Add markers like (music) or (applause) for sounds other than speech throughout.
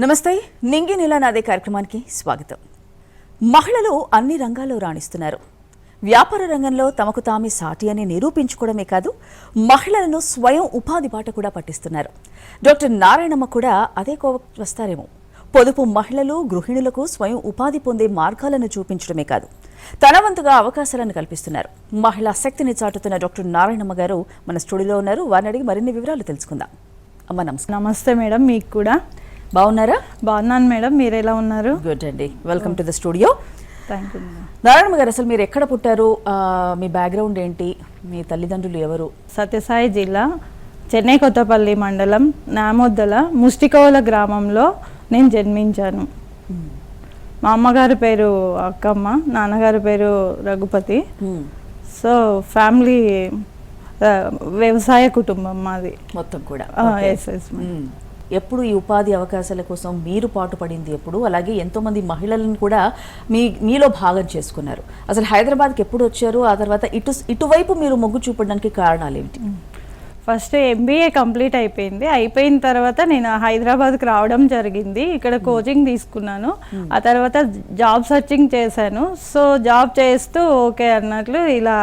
నమస్తే నింగి నీలా నాదే కార్యక్రమానికి స్వాగతం. మహిళలు అన్ని రంగాల్లో రాణిస్తున్నారు. వ్యాపార రంగంలో తమకు తామే సాటి అని నిరూపించుకోవడమే కాదు మహిళలను స్వయం ఉపాధి బాట కూడా పట్టిస్తున్నారు. డాక్టర్ నారాయణమ్మ కూడా అదే కో వస్తారేమో. పొదుపు మహిళలు గృహిణులకు స్వయం ఉపాధి పొందే మార్గాలను చూపించడమే కాదు తన వంతుగా అవకాశాలను కల్పిస్తున్నారు. మహిళా శక్తిని చాటుతున్న డాక్టర్ నారాయణమ్మ గారు మన స్టూడియోలో ఉన్నారు. వారిని అడిగి మరిన్ని వివరాలు తెలుసుకుందాం. అమ్మ నమస్తే నమస్తే మేడం మీకు కూడా. బాగున్నారా? బాగున్నాను మేడం మీరు ఎలా ఉన్నారు? గుడ్ అండి. Welcome to the studio thank you Narayana garu అసలు మీరు ఎక్కడ పుట్టారు? మీ బ్యాక్గ్రౌండ్ ఏంటి? మీ తల్లిదండ్రులు ఎవరు? సత్యసాయి జిల్లా చెన్నై కొత్తపల్లి మండలం నామొద్దల ముష్టికోవల గ్రామంలో నేను జన్మించాను. మా అమ్మగారి పేరు అక్కమ్మ నాన్నగారి పేరు రఘుపతి. Hmm. సో ఫ్యామిలీ ఆ, వ్యవసాయ కుటుంబం మాది. మొత్తం కూడా. Yes yes Hmm. ఎప్పుడు ఈ ఉపాధి అవకాశాల కోసం మీరు పాటుపడింది ఎప్పుడు? అలాగే ఎంతో మంది మహిళలను కూడా మీ మీలో భాగం చేసుకున్నారు. అసలు హైదరాబాద్కి ఎప్పుడు వచ్చారు? ఆ తర్వాత ఇటు ఇటువైపు మీరు మొగ్గు చూపడానికి కారణాలు ఏమిటి ఫస్ట్ ఎంబీఏ కంప్లీట్ అయిపోయింది. అయిపోయిన తర్వాత నేను హైదరాబాద్కి రావడం జరిగింది. ఇక్కడ కోచింగ్ తీసుకున్నాను. ఆ తర్వాత జాబ్ సర్చింగ్ చేశాను. సో జాబ్ చేస్తూ ఓకే అన్నట్లు ఇలా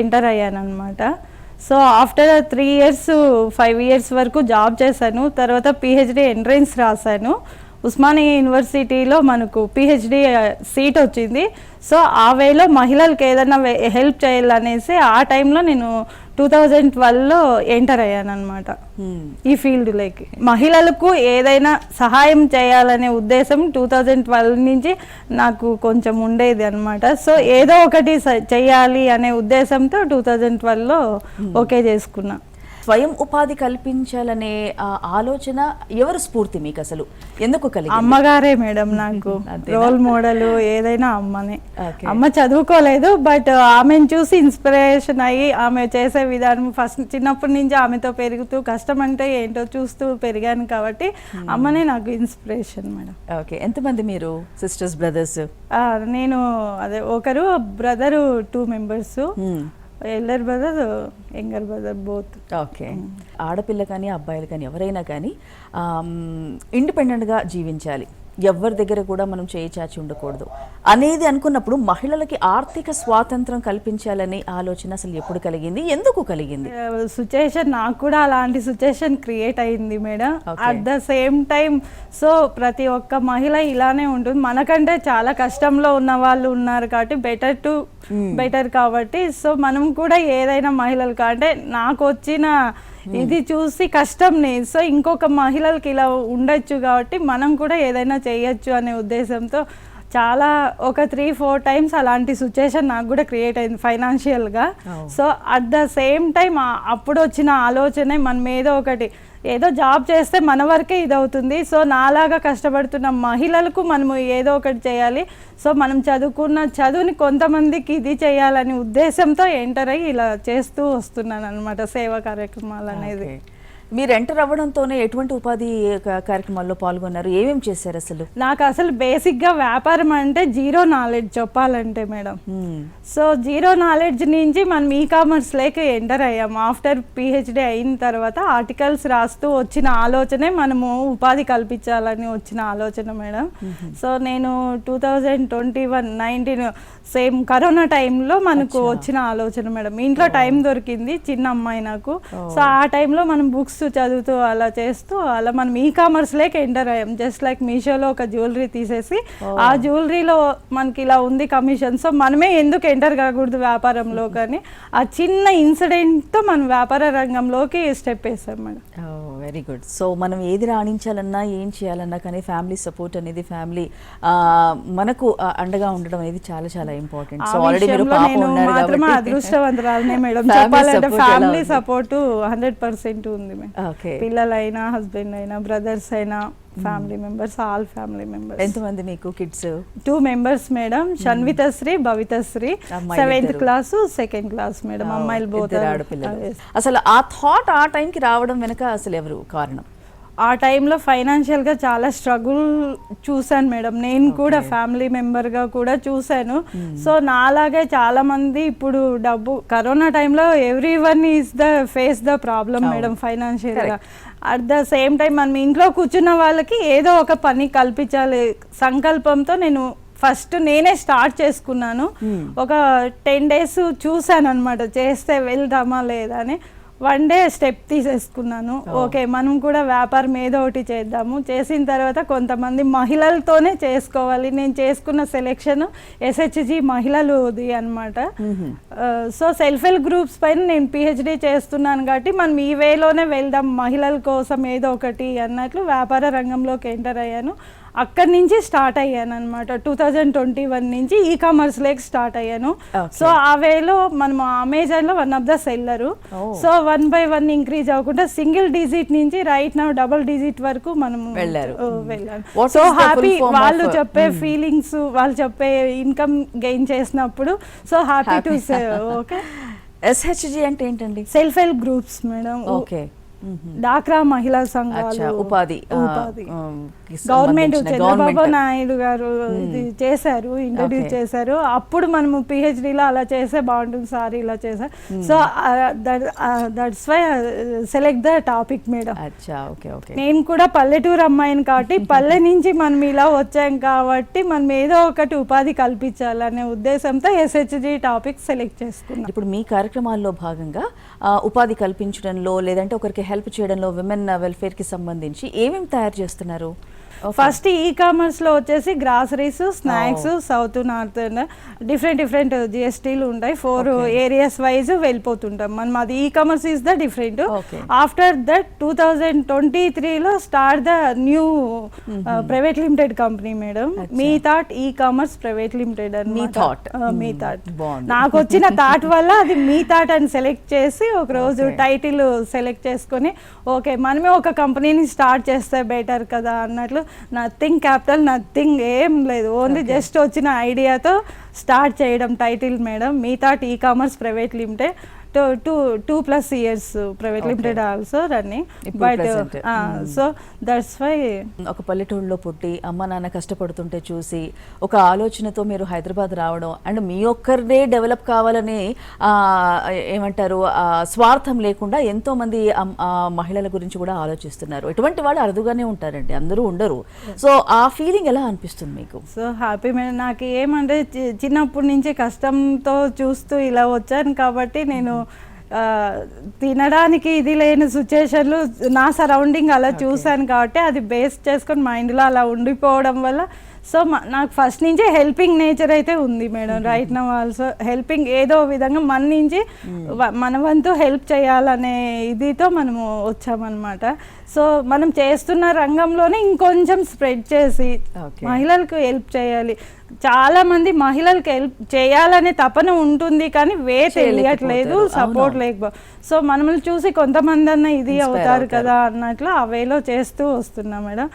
ఎంటర్ అయ్యాను అనమాట so after three years five years వరకు జాబ్ చేశాను. తర్వాత పిహెచ్డి ఎంట్రన్స్ రాశాను. ఉస్మానియా యూనివర్సిటీలో మనకు పిహెచ్డి సీట్ uh, వచ్చింది. సో ఆ వేలో మహిళలకు ఏదైనా హెల్ప్ చేయాలనేసి ఆ టైంలో నేను టూ థౌజండ్ ట్వెల్వ్లో ఎంటర్ అయ్యాను అనమాట Hmm. ఈ ఫీల్డ్లోకి. మహిళలకు ఏదైనా సహాయం చేయాలనే ఉద్దేశం టూ థౌజండ్ ట్వెల్వ్ నుంచి నాకు కొంచెం ఉండేది అనమాట సో ఏదో ఒకటి చెయ్యాలి అనే ఉద్దేశంతో టూ థౌజండ్ ట్వెల్వ్లో ఓకే చేసుకున్నా. స్వయం ఉపాధి కల్పించాలనే ఆలోచన ఎవరు స్ఫూర్తి మీకు అసలు? ఎందుకు కలిగి అమ్మగారే మేడం నాకు? రోల్ మోడల్ ఏదైనా అమ్మనే. అమ్మ చదువుకోలేదు బట్ ఆమెను చూసి ఇన్స్పిరేషన్ అయ్యి ఆమె చేసే విధానం ఫస్ట్ చిన్నప్పటి నుంచి ఆమెతో పెరుగుతూ కష్టం అంటే ఏంటో చూస్తూ పెరిగాను కాబట్టి అమ్మనే నాకు ఇన్స్పిరేషన్ మేడం. ఓకే. ఎంతమంది మీరు? Sisters brothers? నేను అదే ఒకరు brother two members. ఎల్లర్ brother younger brother both. Okay. ఆడపిల్ల కానీ అబ్బాయిలు కానీ ఎవరైనా కానీ ఇండిపెండెంట్గా జీవించాలి. ఎవరి దగ్గర కూడా మనం చేయి చాచి ఉండకూడదు. అనేది అనుకున్నప్పుడు మహిళలకి ఆర్థిక స్వాతంత్రం కల్పించాలనే ఆలోచన అసలు ఎప్పుడు కలిగింది? ఎందుకు కలిగింది? సిచ్యుయేషన్ నాకు కూడా అలాంటి సిచ్యుయేషన్ క్రియేట్ అయింది madam. At the same time so ప్రతి ఒక్క మహిళ ఇలానే ఉంటుంది. మనకంటే చాలా కష్టంలో ఉన్న వాళ్ళు ఉన్నారు కాబట్టి బెటర్ టు బెటర్ కాబట్టి సో మనం కూడా ఏదైనా మహిళలు అంటే నాకు వచ్చిన ఇది చూసి కష్టంని సో ఇంకొక మహిళలకి ఇలా ఉండొచ్చు కాబట్టి మనం కూడా ఏదైనా చేయొచ్చు అనే ఉద్దేశంతో చాలా ఒక త్రీ ఫోర్ టైమ్స్ అలాంటి సిచ్యుయేషన్ నాకు కూడా క్రియేట్ అయింది ఫైనాన్షియల్గా. So at the same time అప్పుడు వచ్చిన ఆలోచనే మనం ఏదో ఒకటి ఏదో జాబ్ చేస్తే మన వరకే ఇది అవుతుంది సో నాలాగా కష్టపడుతున్న మహిళలకు మనము ఏదో ఒకటి చేయాలి. సో మనం చదువుకున్న చదువుని కొంతమందికి ఇది చేయాలనే ఉద్దేశంతో ఎంటర్ అయ్యి ఇలా చేస్తూ వస్తున్నాను అనమాట సేవా కార్యక్రమాలు అనేది. మీరు ఎంటర్ అవ్వడంతోనే ఎటువంటి ఉపాధి కార్యక్రమాల్లో పాల్గొన్నారు? ఏమేం చేశారు అసలు? నాకు అసలు బేసిక్గా వ్యాపారం అంటే జీరో నాలెడ్జ్ చెప్పాలంటే మేడం. సో జీరో నాలెడ్జ్ నుంచి మనం ఈ కామర్స్ లేక ఎంటర్ అయ్యాము ఆఫ్టర్ పిహెచ్డి అయిన తర్వాత ఆర్టికల్స్ రాస్తూ వచ్చిన ఆలోచనే మనము ఉపాధి కల్పించాలని వచ్చిన ఆలోచన మేడం. సో నేను two thousand twenty one nineteen same corona టైంలో మనకు వచ్చిన ఆలోచన మేడం. ఇంట్లో టైం దొరికింది చిన్న అమ్మాయి నాకు. సో ఆ టైంలో మనం బుక్స్ చదువుతూ అలా చేస్తూ అలా మనం ఈ కామర్స్ లేక ఎంటర్ అయ్యాం. జస్ట్ లైక్ మీషోలో ఒక జ్యువెలరీ తీసేసి ఆ జ్యువెలరీలో మనకి ఇలా ఉంది కమిషన్ సో మనమే ఎందుకు ఎంటర్ కాకూడదు వ్యాపారంలో కానీ ఆ చిన్న ఇన్సిడెంట్తో మనం వ్యాపార రంగంలోకి స్టెప్ వేసాం మేడం. వెరీ గుడ్ సో మనం ఏది రాణించాలన్నా ఏం చేయాలన్నా కానీ ఫ్యామిలీ సపోర్ట్ అనేది ఫ్యామిలీ మనకు అండగా ఉండడం అనేది చాలా చాలా ఇంపార్టెంట్ సో ఆల్రెడీ మీరు పాప ఉన్నారు కాబట్టి అదృష్టవంతురాలనే మేడం. (laughs) చెప్పాలంటే ఫ్యామిలీ? సపోర్ట్ హండ్రెడ్ పర్సెంట్ ఉంది మేడం. పిల్లలైనా హస్బెండ్ అయినా బ్రదర్స్ అయినా family members all family members. ఎంతమంది మీకు kids? Two members madam Shanvithasri Bhavithasri అమ్మాయిలు సెవెంత్ ఇద్దరు. క్లాస్ సెకండ్ క్లాస్ మేడం అమ్మాయిలు పోతారు ఆడపిల్లలు. అసలు ఆ థాట్ ఆ టైంకి రావడం వెనక అసలు ఎవరు కారణం? ఆ టైంలో ఫైనాన్షియల్గా చాలా స్ట్రగుల్ చూశాను మేడం. నేను కూడా ఫ్యామిలీ మెంబర్గా కూడా చూశాను. సో నాలాగే చాలా మంది ఇప్పుడు డబ్బు కరోనా టైంలో everyone is the face the problem madam ఫైనాన్షియల్గా. అట్ ద సేమ్ టైం మనం ఇంట్లో కూర్చున్న వాళ్ళకి ఏదో ఒక పని కల్పించాలి సంకల్పంతో నేను ఫస్ట్ నేనే స్టార్ట్ చేసుకున్నాను. ఒక టెన్ డేస్ చూశాను అనమాట చేస్తే వెళ్దామా లేదా అని. వన్ డే స్టెప్ తీసేసుకున్నాను. ఓకే మనం కూడా వ్యాపారం ఏదో ఒకటి చేద్దాము. చేసిన తర్వాత కొంతమంది మహిళలతోనే చేసుకోవాలి. నేను చేసుకున్న సెలెక్షన్ ఎస్హెచ్జి మహిళలుది అనమాట సో సెల్ఫ్ హెల్ప్ గ్రూప్స్ పైన నేను పిహెచ్డి చేస్తున్నాను కాబట్టి మనం ఈ వేలోనే వెళ్దాం. మహిళల కోసం ఏదో ఒకటి అన్నట్లు వ్యాపార రంగంలోకి ఎంటర్ అయ్యాను. అక్కడి నుంచి స్టార్ట్ అయ్యాను అనమాట టూ థౌజండ్ ట్వంటీ వన్ నుంచి ఈ కామర్స్ లేక్ స్టార్ట్ అయ్యాను. సో ఆ వేలో మనం అమెజాన్లో one of the seller. So one by one increase అవ్వకుండా సింగిల్ డిజిట్ నుంచి రైట్ నా డబుల్ డిజిట్ వరకు మనం వెళ్ళారు. Hmm. వెళ్ళాను సో హ్యాపీ form వాళ్ళు చెప్పే Hmm. ఫీలింగ్స్ వాళ్ళు చెప్పే ఇన్కమ్ గెయిన్ చేసినప్పుడు so happy to okay (laughs) SHG అంటే ఏంటండి self help groups madam okay డాక్రా మహిళా సంఘాలు ఉపాధి ఉపాధి. గవర్నమెంట్ చంద్రబాబు. నాయుడు గారు ఇది చేశారు ఇంట్రడ్యూస్. చేశారు. అప్పుడు మనము పిహెచ్డిలో అలా చేస్తే బాగుంటుంది సార్ ఇలా చేశారు so that's why select the topic madam. అచ్చా ఓకే ఓకే. నేను కూడా పల్లెటూరు అమ్మాయిని కాబట్టి (laughs) పల్లె నుంచి మనం ఇలా వచ్చాం కాబట్టి మనం ఏదో ఒకటి ఉపాధి కల్పించాలనే ఉద్దేశంతో ఎస్హెచ్జి టాపిక్ సెలెక్ట్ చేసుకున్నాం. ఇప్పుడు మీ కార్యక్రమాల్లో భాగంగా ఉపాధి కల్పించడంలో లేదంటే ఒకరికి హెల్ప్ చేయడంలో విమెన్ వెల్ఫేర్కి సంబంధించి ఏమేమి తయారు చేస్తున్నారు? ఫస్ట్ ఈ కామర్స్లో వచ్చేసి groceries snacks south north different different జిఎస్టీలు ఉంటాయి ఫోర్. ఏరియాస్ వైజ్ వెళ్ళిపోతుంటాం మనం అది e commerce is the different. After that two thousand twenty త్రీలో start the new private limited company madam. Me thought e commerce private limited me thought. మీ Hmm. Thought బాగుంది. నాకు వచ్చిన thought వల్ల అది మీ థాట్ అని సెలెక్ట్ చేసి ఒక రోజు. టైటిల్ సెలెక్ట్ చేసుకొని ఓకే మనమే ఒక కంపెనీని స్టార్ట్ చేస్తే బెటర్ కదా అన్నట్లు నథింగ్ క్యాపిటల్ నథింగ్ ఏం లేదు. ఓన్లీ జస్ట్ వచ్చిన ఐడియాతో స్టార్ట్ చేయడం title madam me thought e commerce private limited. Two two two plus years private. Limited also running. But. So that's why ఒక పల్లెటూరులో పుట్టి అమ్మ నాన్న కష్టపడుతుంటే చూసి ఒక ఆలోచనతో మీరు హైదరాబాద్ రావడం అండ్ మీ ఒక్కరిదే డెవలప్ కావాలని ఏమంటారు స్వార్థం లేకుండా ఎంతో మంది మహిళల గురించి కూడా ఆలోచిస్తున్నారు. ఎటువంటి వాళ్ళు అరుదుగానే ఉంటారండి అందరూ ఉండరు. సో ఆ ఫీలింగ్ ఎలా అనిపిస్తుంది మీకు? సో హ్యాపీ మేడం నాకు ఏమంటే చిన్నప్పటి నుంచి కష్టంతో చూస్తూ ఇలా వచ్చాను కాబట్టి నేను తినడానికి ఇది లేని సిచ్యుయేషన్లు నా సరౌండింగ్ అలా చూశాను కాబట్టి అది బేస్ చేసుకొని మైండ్లో అలా ఉండిపోవడం వల్ల సో మ- నాకు ఫస్ట్ నుంచి హెల్పింగ్ నేచర్ అయితే ఉంది మేడం రైట్ నా ఆల్సో హెల్పింగ్ ఏదో విధంగా మన నుంచి మన వంతు హెల్ప్ చేయాలనే ఇదితో మనము వచ్చామన్నమాట సో మనం చేస్తున్న రంగంలోనే ఇంకొంచెం స్ప్రెడ్ చేసి. మహిళలకు హెల్ప్ చేయాలి చాలా మంది మహిళలకు హెల్ప్ చేయాలనే తపన ఉంటుంది కానీ వే తెలియట్లేదు. సపోర్ట్. లేకపో సో మనల్ని చూసి కొంతమంది అన్న ఇది అవుతారు. కదా అన్నట్లు ఆ వేలో చేస్తూ వస్తున్నా మేడం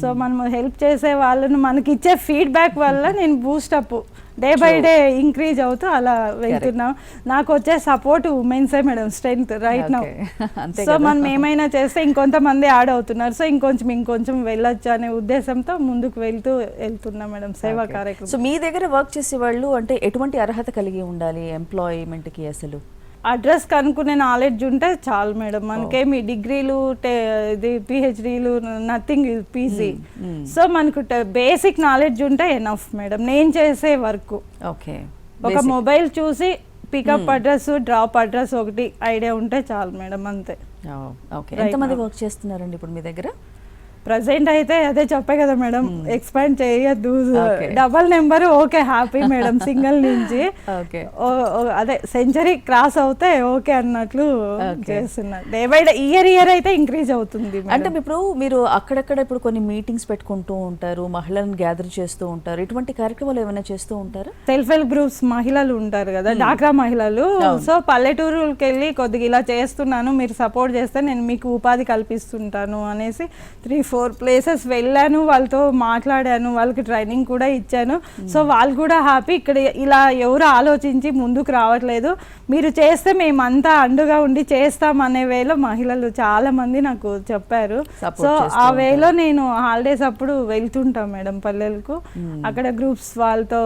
సో మనం హెల్ప్ చేసే వాళ్ళను మనకి ఇచ్చే ఫీడ్బ్యాక్ వల్ల నేను boost up day by day increase అవుతూ అలా వెళ్తున్నాం. నాకు వచ్చే support ఉమెన్సే madam strength right now. (laughs) So. మనం ఏమైనా చేస్తే ఇంకొంతమంది యాడ్ అవుతున్నారు. సో ఇంకొంచెం ఇంకొంచెం వెళ్ళొచ్చు అనే ఉద్దేశంతో ముందుకు వెళ్తూ వెళ్తున్నాం మేడం సేవా. కార్యక్రమం. సో మీ దగ్గర వర్క్ చేసే వాళ్ళు అంటే ఎటువంటి అర్హత కలిగి ఉండాలి ఎంప్లాయ్మెంట్కి అసలు? అడ్రస్ కనుక్కునే నాలెడ్జ్ ఉంటే చాలు మేడం. మనకేమి డిగ్రీలు ఇది పిహెచ్డీలు నథింగ్ పీజీ. సో మనకు బేసిక్ నాలెడ్జ్ ఉంటే ఎనఫ్ మేడం. నేను చేసే వర్క్. ఓకే. ఒక మొబైల్ చూసి పికప్ అడ్రస్ డ్రాప్ అడ్రస్ ఒకటి ఐడియా ఉంటే చాలు మేడం అంతే. ఓకే. ఎంతమంది. వర్క్ చేస్తున్నారండి ఇప్పుడు మీ దగ్గర? ప్రజెంట్ అయితే అదే చెప్పే కదా మేడం ఎక్స్పాండ్ చేయొద్దు. Okay. Double number okay happy madam (laughs) single నుంచి. అదే సెంచరీ క్రాస్ అవుతే ఓకే అన్నట్లు. చేస్తున్నా. Day by day year year అయితే ఇంక్రీజ్ అవుతుంది అంటే ఇప్పుడు మీరు అక్కడక్కడ ఇప్పుడు కొన్ని మీటింగ్స్ పెట్టుకుంటూ ఉంటారు మహిళలను గ్యాదర్ చేస్తూ ఉంటారు ఇటువంటి కార్యక్రమాలు ఏమైనా చేస్తూ ఉంటారా? సెల్ఫ్ హెల్ప్ గ్రూప్స్ మహిళలు ఉంటారు కదా డాక్రా మహిళలు. సో పల్లెటూరుకి వెళ్ళి కొద్దిగా ఇలా చేస్తున్నాను మీరు సపోర్ట్ చేస్తే నేను మీకు ఉపాధి కల్పిస్తుంటాను అనేసి త్రీ ఫోర్ ప్లేసెస్ వెళ్ళాను వాళ్ళతో మాట్లాడాను వాళ్ళకి ట్రైనింగ్ కూడా ఇచ్చాను. సో వాళ్ళు కూడా హ్యాపీ. ఇక్కడ ఇలా ఎవరు ఆలోచించి ముందుకు రావట్లేదు. మీరు చేస్తే మేమంతా అండుగా ఉండి చేస్తాం అనే వేలో మహిళలు చాలా మంది నాకు చెప్పారు. సో ఆ వేలో నేను హాలిడేస్ అప్పుడు వెళ్తుంటాం మేడం పల్లెలకు. అక్కడ గ్రూప్స్ వాళ్ళతో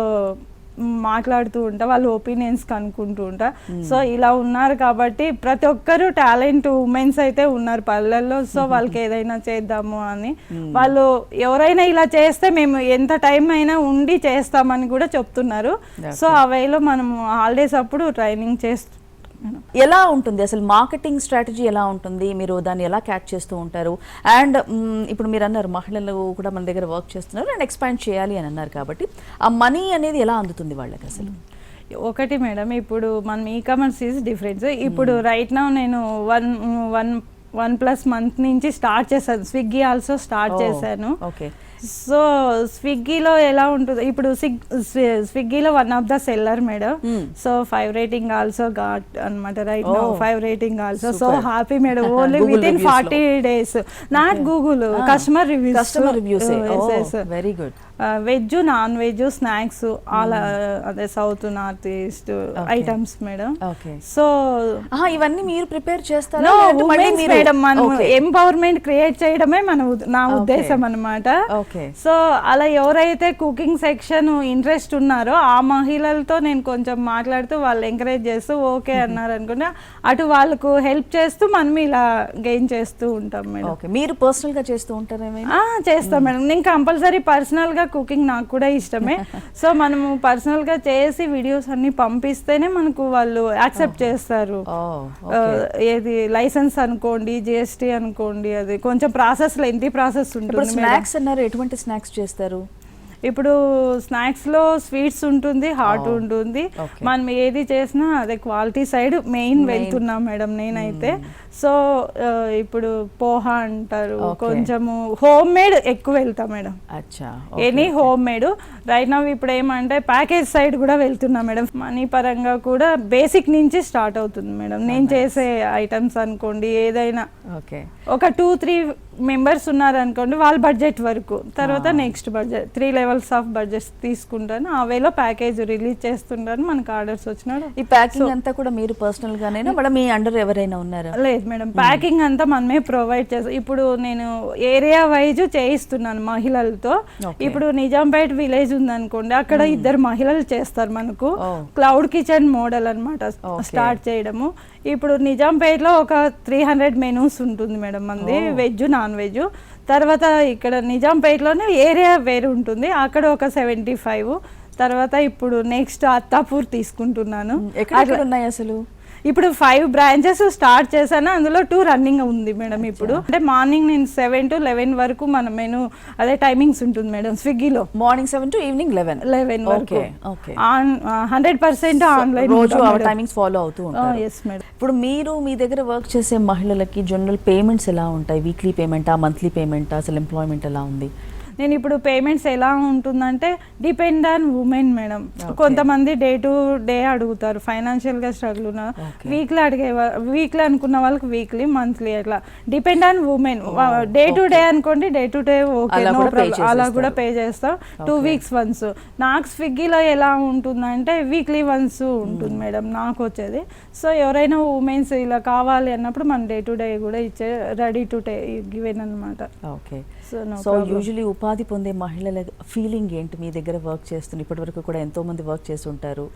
మాట్లాడుతూ ఉంటా వాళ్ళ ఒపీనియన్స్ కనుక్కుంటూ ఉంటా. సో ఇలా ఉన్నారు కాబట్టి ప్రతి ఒక్కరు టాలెంట్ ఉమెన్స్ అయితే ఉన్నారు పల్లెల్లో. సో వాళ్ళకి ఏదైనా చేద్దాము అని. వాళ్ళు ఎవరైనా ఇలా చేస్తే మేము ఎంత టైం అయినా ఉండి చేస్తామని కూడా చెప్తున్నారు. సో ఆ వేలో మనం హాలిడేస్ అప్పుడు ట్రైనింగ్ చేస్తూ ఎలా ఉంటుంది? అసలు మార్కెటింగ్ స్ట్రాటజీ ఎలా ఉంటుంది? మీరు దాన్ని ఎలా క్యాచ్ చేస్తూ ఉంటారు? అండ్ ఇప్పుడు మీరు అన్నారు మహిళలు కూడా మన దగ్గర వర్క్ చేస్తున్నారు అండ్ ఎక్స్పాండ్ చేయాలి అని అన్నారు కాబట్టి ఆ మనీ అనేది ఎలా అందుతుంది వాళ్ళకి అసలు? ఒకటి మేడం ఇప్పుడు మనం ఈ కామర్స్ ఈజ్ డిఫరెన్స్ ఇప్పుడు రైట్ నౌ నేను one one one plus month నుంచి స్టార్ట్ చేశాను. స్విగ్గీ ఆల్సో స్టార్ట్ చేశాను. ఓకే. సో స్విగ్గీలో ఎలా ఉంటుంది ఇప్పుడు స్విగ్ స్వి- స్విగ్గీలో one of the seller madam. Hmm. So five rating also got అనమాట right. Five rating also. So. Happy madam. (laughs) Only within. Forty days. Not Google customer reviews. Customer reviews. Oh, very good. Veg non veg snacks all అదే south north east items madam so ఇవన్నీ మీరు prepare చేస్తారా? Madam మనం. Empowerment create చేయడమే మన నా. ఉద్దేశం అన్నమాట. ఓకే సో అలా ఎవరైతే కుకింగ్ సెక్షన్ ఇంట్రెస్ట్ ఉన్నారో ఆ మహిళలతో నేను కొంచెం మాట్లాడుతూ వాళ్ళు ఎంకరేజ్ చేస్తూ ఓకే అన్నారు అనుకుంటే అటు వాళ్ళకు హెల్ప్ చేస్తూ మనం ఇలా గెయిన్ చేస్తూ ఉంటాం మేడం మీరు పర్సనల్గా చేస్తూ ఉంటారా చేస్తాం మేడం నేను కంపల్సరీ పర్సనల్గా కుకింగ్ నాకు కూడా ఇష్టమే. సో మనము పర్సనల్గా చేసి వీడియోస్ అన్ని పంపిస్తేనే మనకు వాళ్ళు యాక్సెప్ట్ చేస్తారు. ఏది లైసెన్స్ అనుకోండి జిఎస్టీ అనుకోండి అది కొంచెం ప్రాసెస్ లెంతీ ప్రాసెస్ ఉంటుంది. స్నాక్స్ అన్నారు ఎటువంటి స్నాక్స్ చేస్తారు? ఇప్పుడు స్నాక్స్లో స్వీట్స్ ఉంటుంది హాట్ Oh, ఉంటుంది. మనం ఏది చేసినా అదే క్వాలిటీ సైడ్ మెయిన్. వెళ్తున్నాం మేడం నేనైతే. సో ఆ, ఇప్పుడు పోహా అంటారు. కొంచెము హోమ్ మేడ్ ఎక్కువ వెళ్తా మేడం. అచ్చా any home made right now ఇప్పుడు ఏమంటే ప్యాకేజ్ సైడ్ కూడా వెళ్తున్నా మేడం. మనీ పరంగా కూడా బేసిక్ నుంచి స్టార్ట్ అవుతుంది మేడం. నేను చేసే ఐటమ్స్ అనుకోండి ఏదైనా. ఓకే ఒక టూ త్రీ మెంబర్స్ ఉన్నారు అనుకోండి వాళ్ళ బడ్జెట్ వరకు. తర్వాత next budget three levels of budgets తీసుకుంటాను. ఆ వేలో ప్యాకేజ్ రిలీజ్ చేస్తుంటాను మనకు ఆర్డర్స్ వచ్చినాడు. ఈ ప్యాకింగ్ అంతా కూడా మీరు పర్సనల్ గానేనా? మేడం మీ అండర్ ఎవరైనా ఉన్నారా? లేదు మేడం ప్యాకింగ్ అంతా మనమే ప్రొవైడ్ చేస్తాం. ఇప్పుడు నేను ఏరియా వైజ్ చేయిస్తున్నాను మహిళలతో. ఇప్పుడు నిజాంపేట్ విలేజ్ ఉందనుకోండి అక్కడ ఇద్దరు మహిళలు చేస్తారు మనకు. క్లౌడ్ కిచెన్ మోడల్ అనమాట. స్టార్ట్ చేయడము. ఇప్పుడు నిజాంపేట్లో ఒక త్రీ హండ్రెడ్ మెనూస్ ఉంటుంది మేడం మంది. Veg non veg. తర్వాత ఇక్కడ నిజాంపేటలోనే ఏరియా వేరు ఉంటుంది. అక్కడ ఒక సెవెంటీ ఫైవ్. తర్వాత ఇప్పుడు నెక్స్ట్ అత్తాపూర్ తీసుకుంటున్నాను. ఎక్కడ ఉన్నాయి అసలు? ఇప్పుడు ఫైవ్ బ్రాంచెస్ స్టార్ట్ చేశాను అందులో టూ రన్నింగ్ ఉంది మేడం ఇప్పుడు. అంటే మార్నింగ్ నేను సెవెన్ టు లెవెన్ వరకు మన మెను అదే టైమింగ్స్ ఉంటుంది మేడం స్విగ్గీలో. Morning seven to evening eleven eleven వరకు. Okay okay. On hundred percent online రోజు టైమింగ్స్ ఫాలో అవుతూ ఉంటారు. Yes madam. ఇప్పుడు మీరు మీ దగ్గర వర్క్ చేసే మహిళలకి జనరల్ పేమెంట్స్ ఎలా ఉంటాయి? వీక్లీ పేమెంటా మంత్లీ పేమెంటా అసలు ఎంప్లాయ్మెంట్ ఎలా ఉంది? నేను ఇప్పుడు పేమెంట్స్ ఎలా ఉంటుందంటే డిపెండ్ ఆన్ ఉమెన్ మేడం కొంతమంది డే టు డే అడుగుతారు. ఫైనాన్షియల్గా స్ట్రగుల్ ఉన్న. వీక్లీ అడిగే వీక్లీ అనుకున్న వాళ్ళకి వీక్లీ మంత్లీ అట్లా. Depend on women day to day అనుకోండి డే టు డే ఓకే అలా నో కూడా. పే చేస్తాం. టూ. వీక్స్ వన్స్ నాకు స్విగ్గీలో ఎలా ఉంటుందంటే వీక్లీ వన్స్ ఉంటుంది మేడం నాకు వచ్చేది. సో ఎవరైనా ఉమెన్స్ ఇలా కావాలి అన్నప్పుడు మనం డే టు డే కూడా ఇచ్చే రెడీ టు టే గివెన్ అనమాట ఓకే సో యూజువలీ ఉపాధి పొందే మహిళల ఫీలింగ్ ఏంటి? మీ దగ్గర వర్క్ చేస్తున్న ఇప్పటి వరకు కూడా ఎంతో మంది వర్క్ చేసి ఉంటారు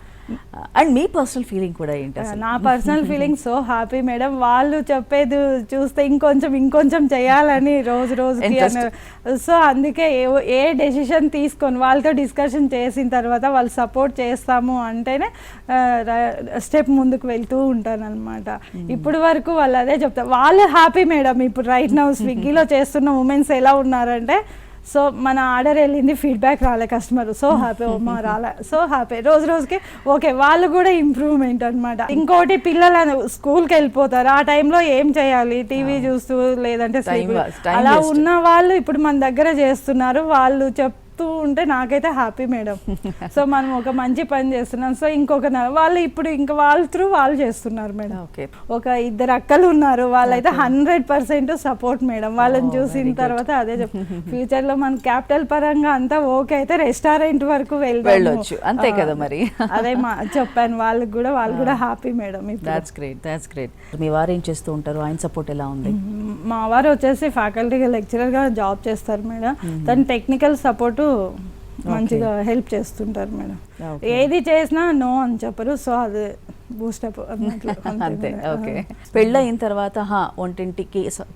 అండ్ మీ పర్సనల్ ఫీలింగ్ కూడా ఏంటి అసలు? నా personal feeling so happy madam వాళ్ళు చెప్పేది చూస్తే ఇంకొంచెం ఇంకొంచెం చేయాలని రోజు Interest. సో అందుకే ఏ- ఏ డెసిషన్ తీసుకొని వాళ్ళతో డిస్కషన్ చేసిన తర్వాత వాళ్ళు సపోర్ట్ చేస్తాము అంటేనే స్టెప్ ముందుకు వెళ్తూ ఉంటాను అనమాట ఇప్పుడు వరకు వాళ్ళు అదే చెప్తారు. వాళ్ళు హ్యాపీ మేడం ఇప్పుడు రైట్ నౌ స్విగ్గీలో చేస్తున్న ఉమెన్స్ ఎలా ఉన్నారంటే సో మన ఆర్డర్ వెళ్ళింది ఫీడ్బ్యాక్ రాలే కస్టమర్. సో హ్యాపీ మా రాలే. So happy. రోజు రోజుకి ఓకే వాళ్ళు కూడా ఇంప్రూవ్మెంట్ అన్నమాట. ఇంకోటి పిల్లలు స్కూల్కి వెళ్ళిపోతారు. ఆ టైంలో ఏం చేయాలి? టీవీ చూస్తూ లేదంటే అలా. ఉన్న వాళ్ళు ఇప్పుడు మన దగ్గర చేస్తున్నారు. వాళ్ళు చెప్తే వస్తూ ఉంటే నాకైతే హ్యాపీ మేడం సో మనం ఒక మంచి పని చేస్తున్నాం. సో ఇంకొక వాళ్ళు ఇప్పుడు ఇంకా వాళ్ళ త్రూ వాళ్ళు చేస్తున్నారు మేడం ఓకే ఒక ఇద్దరు అక్కలు ఉన్నారు. వాళ్ళైతే హండ్రెడ్ పర్సెంట్ సపోర్ట్ మేడం వాళ్ళని Oh, చూసిన. తర్వాత అదే చెప్ ఫ్యూచర్లో మన క్యాపిటల్ పరంగా అంతా ఓకే అయితే రెస్టారెంట్ వరకు. వెళ్ళొచ్చు. అంతే కదా మరి. అదే మా చెప్పాను. వాళ్ళకి కూడా వాళ్ళు కూడా హ్యాపీ మేడం ఇప్పుడు. దాట్స్ గ్రేట్ దాట్స్ గ్రేట్ మీ వారు ఏం చేస్తూ ఉంటారు? ఆయన సపోర్ట్ ఎలా ఉంది. మా వారు వచ్చేసి ఫ్యాకల్టీగా లెక్చరర్గా జాబ్ చేస్తారు మేడం తను టెక్నికల్ సపోర్టు మంచిగా హెల్ప్ చేస్తుంటారు మేడం. ఏది చేసినా నో అని చెప్పరు. సో అది బూస్టప్ (laughs) అంతే. ఓకే పెళ్ళయిన తర్వాత హా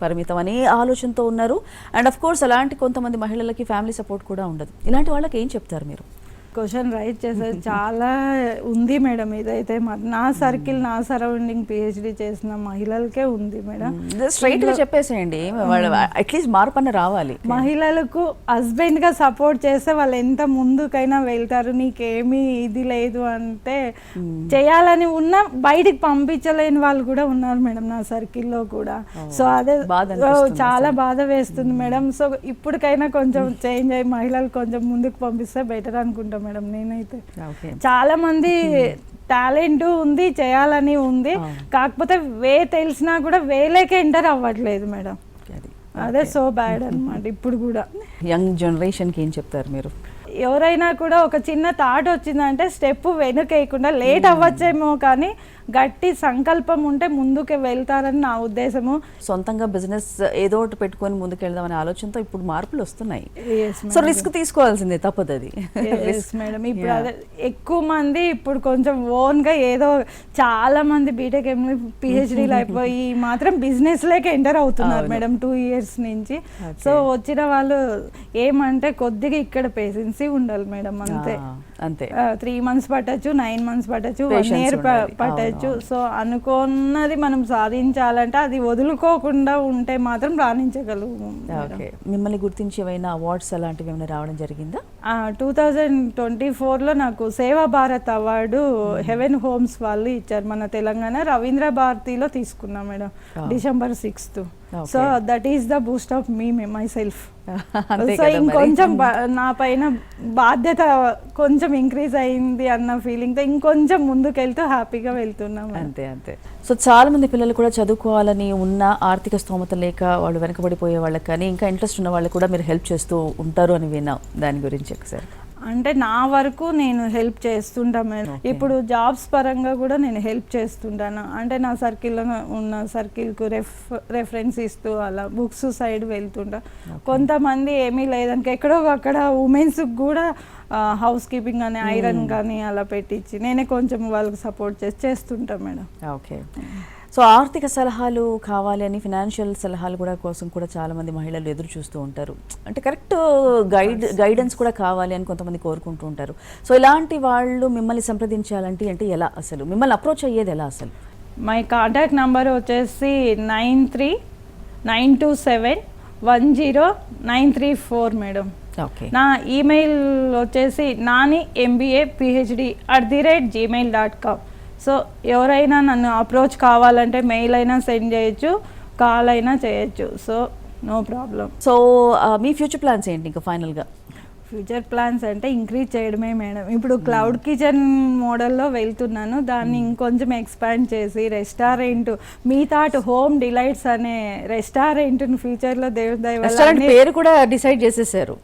పరిమితం అనే ఆలోచనతో ఉన్నారు. అండ్ అఫ్ కోర్స్ అలాంటి కొంతమంది మహిళలకి ఫ్యామిలీ సపోర్ట్ కూడా ఉండదు. ఇలాంటి వాళ్ళకి ఏం చెప్తారు మీరు? క్వశ్చన్ రైట్ చేసేది చాలా ఉంది మేడం ఇదైతే నా సర్కిల్ నా సరౌండింగ్ పిహెచ్డి చేసిన మహిళలకే ఉంది మేడం. స్ట్రైట్గా చెప్పేసేయండి. అట్లీస్ట్ మార్పు అన్న రావాలి. మహిళలకు హస్బెండ్గా సపోర్ట్ చేస్తే వాళ్ళు ఎంత ముందుకైనా వెళ్తారు నీకేమీ ఇది లేదు అంటే చేయాలని ఉన్నా బయటికి పంపించలేని వాళ్ళు కూడా ఉన్నారు మేడం నా సర్కిల్లో కూడా. సో అదే చాలా బాధ వేస్తుంది మేడం. సో ఇప్పటికైనా కొంచెం చేంజ్ అయ్యి మహిళలు కొంచెం ముందుకు పంపిస్తే బెటర్ అనుకుంటా మేడం నేనైతే. ఓకే. చాలా మంది టాలెంట్ ఉంది చేయాలని ఉంది. కాకపోతే వే తెలిసినా కూడా వేలేకే ఎంటర్ అవ్వట్లేదు మేడం. అది. సో బ్యాడ్ అన్నమాట ఇప్పుడు కూడా. యంగ్ జనరేషన్కి ఏం చెప్తారు మీరు? ఎవరైనా కూడా ఒక చిన్న థాట్ వచ్చిందంటే స్టెప్ వెనుకేయకుండా లేట్ అవ్వచ్చేమో కానీ గట్టి సంకల్పం ఉంటే ముందుకు వెళ్తారని నా ఉద్దేశము సొంతంగా బిజినెస్ ఏదో ఒకటి పెట్టుకొని ముందుకెళ్దామనే ఆలోచనతో ఇప్పుడు మార్పులు వస్తున్నాయి సో. రిస్క్ తీసుకోవాల్సిందే తప్పదు అది మేడం ఇప్పుడు. అదే ఎక్కువ మంది ఇప్పుడు కొంచెం ఓన్గా ఏదో చాలా మంది బీటెక్ పిహెచ్డీలు అయిపోయి (laughs) మాత్రం బిజినెస్ లేక ఎంటర్ అవుతున్నారు. మేడం టూ ఇయర్స్ నుంచి. సో వచ్చిన వాళ్ళు ఏమంటే కొద్దిగా ఇక్కడ పేషెన్సీ ఉండాలి మేడం అంతే ఆ, అంతే. త్రీ మంత్స్ పట్టచ్చు నైన్ మంత్స్ పట్టచ్చు వన్ ఇయర్. పట్టచ్చు. సో అనుకున్నది మనం సాధించాలంటే అది వదులుకోకుండా ఉంటే మాత్రం రాణించగలము ఓకే. మిమ్మల్ని గుర్తించి ఏమైనా అవార్డ్స్ అలాంటివి ఏమైనా రావడం జరిగిందా? టూ థౌజండ్ ట్వంటీ ఫోర్లో నాకు Seva Bharat award haven homes వాళ్ళు ఇచ్చారు మన తెలంగాణ రవీంద్ర భారతిలో తీసుకున్నా madam. December sixth. So that is the boost of me myself so. ఇంకొంచెం నా పైన బాధ్యత కొంచెం ఇంక్రీజ్ అయింది అన్న ఫీలింగ్తో ఇంకొంచెం ముందుకెళ్తూ హ్యాపీగా వెళ్తున్నాం. అంతే అంతే. సో చాలా మంది పిల్లలు కూడా చదువుకోవాలని ఉన్న ఆర్థిక స్తోమత లేక వాళ్ళు వెనకబడిపోయే వాళ్ళకి కానీ ఇంకా ఇంట్రెస్ట్ ఉన్న వాళ్ళకి కూడా మీరు హెల్ప్ చేస్తూ ఉంటారు అని విన్నాం. దాని గురించి ఒకసారి. అంటే నా వరకు నేను హెల్ప్ చేస్తుంటా మేడం. ఇప్పుడు జాబ్స్ పరంగా కూడా నేను హెల్ప్ చేస్తుంటాను. అంటే నా సర్కిల్లో ఉన్న సర్కిల్కు రెఫ్ రెఫరెన్స్ ఇస్తూ అలా బుక్స్ సైడ్ వెళ్తుంటా. కొంతమంది ఏమీ లేదనుకో ఎక్కడో అక్కడ ఉమెన్స్కి కూడా హౌస్ కీపింగ్ కానీ ఐరన్ కానీ అలా పెట్టించి నేనే కొంచెం వాళ్ళకి సపోర్ట్ చేసి చేస్తుంటా మేడం. ఓకే. సో ఆర్థిక సలహాలు కావాలి అని ఫినాన్షియల్ సలహాలు కూడా కోసం కూడా చాలా మంది మహిళలు ఎదురు చూస్తూ ఉంటారు. అంటే కరెక్ట్ గైడ్ గైడెన్స్ కూడా కావాలి అని కొంతమంది కోరుకుంటూ ఉంటారు. సో ఇలాంటి వాళ్ళు మిమ్మల్ని సంప్రదించాలంటే అంటే ఎలా అసలు? మిమ్మల్ని అప్రోచ్ అయ్యేది ఎలా అసలు? మై కాంటాక్ట్ నంబర్ వచ్చేసి nine three nine two seven one zero nine three four madam. Okay. నా ఈమెయిల్ వచ్చేసి Nani MBA PhD at the rate Gmail dot com. So ఎవరైనా నన్ను అప్రోచ్ కావాలంటే మెయిల్ అయినా సెండ్ చేయొచ్చు కాల్ అయినా చేయొచ్చు. So no problem. సో మీ ఫ్యూచర్ ప్లాన్స్ ఏంటి ఇంకా ఫైనల్గా? ఫ్యూచర్ ప్లాన్స్ అంటే ఇంక్రీజ్ చేయడమే మేడం. ఇప్పుడు క్లౌడ్ కిచెన్ మోడల్లో వెళ్తున్నాను. దాన్ని ఇంకొంచెం ఎక్స్పాండ్ చేసి రెస్టారెంట్ మీ థాట్ హోమ్ డిలైట్స్ అనే రెస్టారెంట్ని ఫ్యూచర్లో దేవుడి రెస్టారెంట్ పేరు కూడా డిసైడ్ చేసేసారు.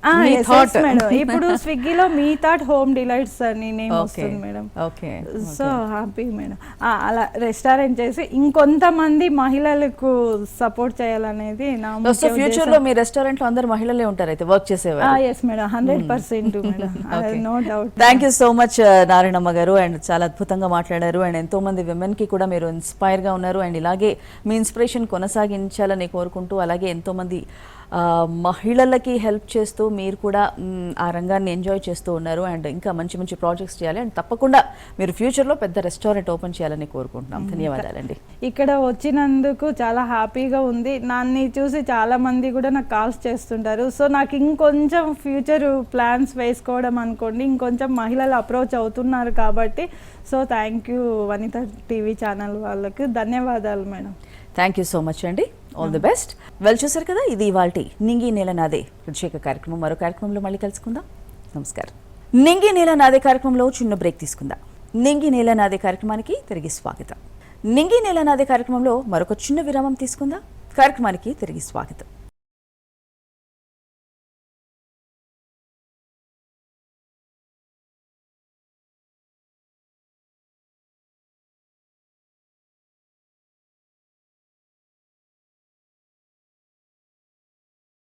మేడం. ఇప్పుడు (laughs) స్విగ్గీలో మీ థాట్ హోమ్ డిలైట్స్ అని నేమ్ వస్తుంది madam. Okay so happy madam. అలా రెస్టారెంట్ చేసి ఇంకొంతమంది మహిళలకు సపోర్ట్ చేయాలనేది నా సో ఫ్యూచర్లో మీ రెస్టారెంట్లో అందరు మహిళలే ఉంటారు అయితే వర్క్ చేసేవారు. Yes madam. Hundred percent madam no doubt thank you so much Narayanamma garu and చాలా అద్భుతంగా మాట్లాడారు. అండ్ ఎంతో మంది విమెన్కి కూడా మీరు ఇన్స్పైర్గా ఉన్నారు. అండ్ ఇలాగే మీ ఇన్స్పిరేషన్ కొనసాగించాలని కోరుకుంటూ అలాగే ఎంతో మంది మహిళలకి హెల్ప్ చేస్తూ మీరు కూడా ఆ రంగాన్ని ఎంజాయ్ చేస్తూ ఉన్నారు అండ్ ఇంకా మంచి మంచి ప్రాజెక్ట్స్ చేయాలి అండ్ తప్పకుండా మీరు ఫ్యూచర్లో పెద్ద రెస్టారెంట్ ఓపెన్ చేయాలని కోరుకుంటున్నాం. ధన్యవాదాలండి. ఇక్కడ వచ్చినందుకు చాలా హ్యాపీగా ఉంది. నన్ను చూసి చాలా మంది కూడా నాకు కాల్స్ చేస్తుంటారు. సో నాకు ఇంకొంచెం ఫ్యూచర్ ప్లాన్స్ వేసుకోవడం అనుకోండి ఇంకొంచెం మహిళలు అప్రోచ్ అవుతున్నారు కాబట్టి so thank you Vanitha TV channel వాళ్ళకు. ధన్యవాదాలు madam. Thank you so much అండి. ఆల్ ది బెస్ట్ వెల్ చూసారు కదా ఇది ఇవాల్టి నింగి నేల నాదే ప్రత్యేక కార్యక్రమం. మరో కార్యక్రమంలో మళ్ళీ కలుసుకుందాం. నమస్కారం. నింగి నేల నాదే కార్యక్రమంలో చిన్న బ్రేక్ తీసుకుందాం. నింగి నేల నాదే కార్యక్రమానికి తిరిగి స్వాగతం. నింగి నేల నాదే కార్యక్రమంలో మరొక చిన్న విరామం తీసుకుందాం. కార్యక్రమానికి తిరిగి స్వాగతం.